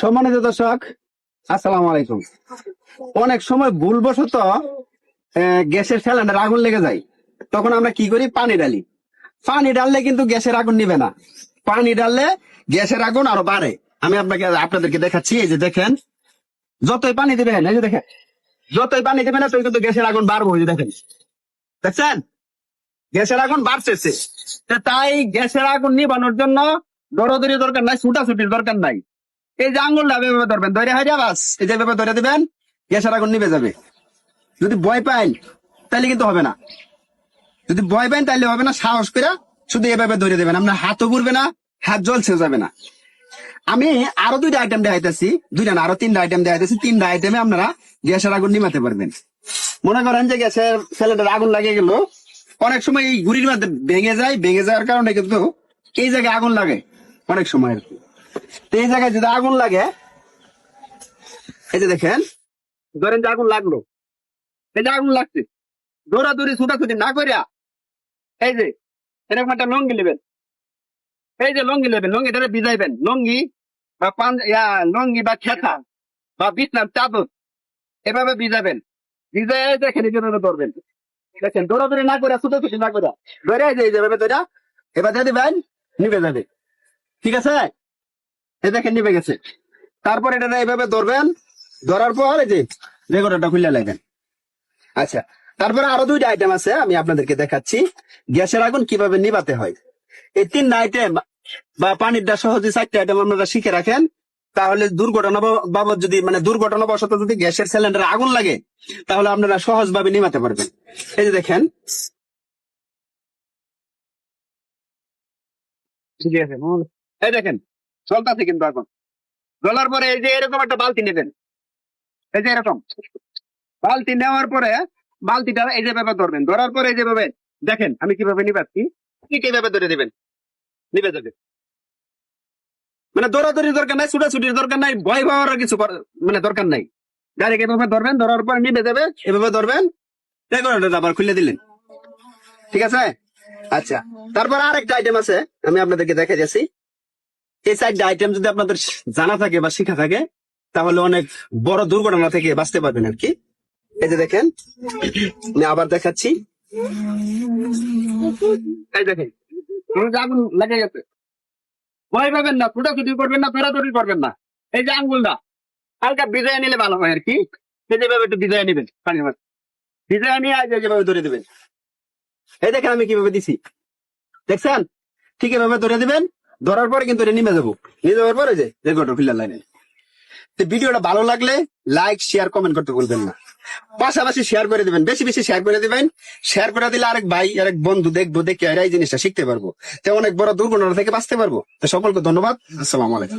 সম্মানিত দর্শক, আসসালামু আলাইকুম। অনেক সময় ভুলবশত গ্যাসের সিলিন্ডার আগুন লেগে যায়। তখন আমরা কি করি? পানি ডালি পানি ডাললে কিন্তু গ্যাসের আগুন নিবে না। পানি ডাললে গ্যাসের আগুন আরও বাড়ে। আমি আপনাকে, আপনাদেরকে দেখাচ্ছি, এই যে দেখেন। যতই পানি দিবেন এই যে দেখেন। যতই পানি দিবেন ততই কিন্তু গ্যাসের আগুন বাড়বো, এই যে দেখেন। দেখছেন? গ্যাসের আগুন বাড়তেছে। তা তাই গ্যাসের আগুন নিবানোর জন্য দৌড়াদৌড়ি দরকার নাই, ছুটাছুটির দরকার নাই। এই যে আঙুলটা এভাবে ধরবেন, ধরে হয় বাস এই যে এভাবে ধরে দিবেন গ্যাসের আগুন নিভে যাবে। যদি ভয় পাইন তাহলে কিন্তু হবে না। যদি ভয় পাইন তাহলে হবে না। সাহস করে শুধু এভাবে ধরে দেবেন। আপনার হাতও ঘুরবে না, হাত জলছে যাবে না। আমি আরও দুইটা আইটেম দেখাইতেছি, দুইটা না, আরও তিনটা আইটেম দেখাইতেছি। তিনটা আইটেমে আপনারা গ্যাসের আগুন নিমাতে পারবেন। মনে করেন যে গ্যাসের সিলিন্ডার আগুন লাগে গেল, অনেক সময় এই গুড়ির মধ্যে ভেঙে যায়। ভেঙে যাওয়ার কারণে কিন্তু এই জায়গায় আগুন লাগে, অনেক সময় আর কি। এই জায়গায় যদি আগুন লাগে, এই যে দেখেন, ধরেন যে আগুন লাগল। এই যে আগুন লাগছে, দৌড়াদৌড়ি, ছুটাছুটি না করিয়া, এই যে, এরকম একটা লঙ্গি নেবেন। এই যে লঙ্গি নেবেন, লঙ্গি ধরে ভিজাইবেন। লঙ্গি বা পান লঙ্গি বা খেতা বা বিছনার চাদর, এভাবে ভিজাবেন। ভিজাই দেখেন, এই জন্য ধরবেন। দেখেন, দৌড়াদৌড়ি না করে ছুটাছুটি না করে ধরে এই যে এভাবে ধরে এবার দিয়ে দিবেন নিবে যাবে। ঠিক আছে? এই দেখেন নিবে গেছে। তারপর এটা এইভাবে ধরবেন ধরার পর এই যে রেকর্ডারটা খুলে লাগবেন। আচ্ছা তারপরে আরও দুইটা আইটেম আছে আমি আপনাদেরকে দেখাচ্ছি। গ্যাসের আগুন কীভাবে নিভাতে হয়? এই তিন আইটেম বা পানিরটা সহজে চারটে আইটেম আপনারা শিখে রাখেন তাহলে দুর্ঘটনা বাবদ যদি মানে দুর্ঘটনা বশত যদি গ্যাসের সিলিন্ডারে আগুন লাগে তাহলে আপনারা সহজভাবে নিভাতে পারবেন। এই যে দেখেন। ঠিক আছে এই দেখেন। চলতেছে কিন্তু এখন। জ্বলার পরে এই যে এরকম একটা বালতি নেবেন। এই যে এরকম। বালতি নেওয়ার পরে বালতিটা এই যে ভাবে ধরবেন। ধরার পরে এই যে ভাবে দেখেন, আমি কীভাবে নিবাচ্ছি? ঠিক এইভাবে ধরে দিবেন। নিবে যাবে মানে দৌড়াদৌড়ির দরকার নাই, ছুটাছুটির দরকার নাই, ভয় পাওয়ার কিছু মানে দরকার নাই। ডাইরেক্ট এভাবে ধরবেন, ধরার পর নিবে যাবে, এভাবে ধরবেন। আবার খুলে দিলেন। ঠিক আছে? আচ্ছা। তারপর আরেকটা আইটেম আছে, আমি আপনাদেরকে দেখে যাচ্ছি এই আইটেম যদি আপনাদের জানা থাকে বা শিখা থাকে, তাহলে অনেক বড় দুর্ঘটনা থেকে বাঁচতে পারবেন আর কি। এই যে দেখেন, আমি আবার দেখাচ্ছি। এই দেখেন লেগে গেছে। ভয় পাবেন না ছুটাছুটি করবেন না করবেন না। এই যে আঙ্গুলটা, হালকা ভিজায় নিলে ভালো হয় আর কি। যেভাবে একটু ভিজায় নিবেন, পানির মধ্যে। ভিজায় নিয়ে যেভাবে ধরে দিবেন। এই দেখেন আমি কীভাবে দিছি। দেখছেন? ঠিক এভাবে ধরে দিবেন। ধরার পরে কিন্তু এটা নেমে যাব। নিয়ে যাওয়ার পরে যে রেকর্ডার ফিল্ডার লাইনে তো ভিডিওটা ভালো লাগলে লাইক শেয়ার কমেন্ট করতে বলবেন না। পাশাপাশি শেয়ার করে দেবেন, বেশি বেশি শেয়ার করে দেবেন। শেয়ার করে দিলে আরেক ভাই, আরেক বন্ধু দেখব, দেখে এই জিনিসটা শিখতে পারব। তো অনেক বড় দুর্ঘটনা থেকে বাঁচতে পারব। তো সকলকে ধন্যবাদ। আসসালাম আলাইকুম।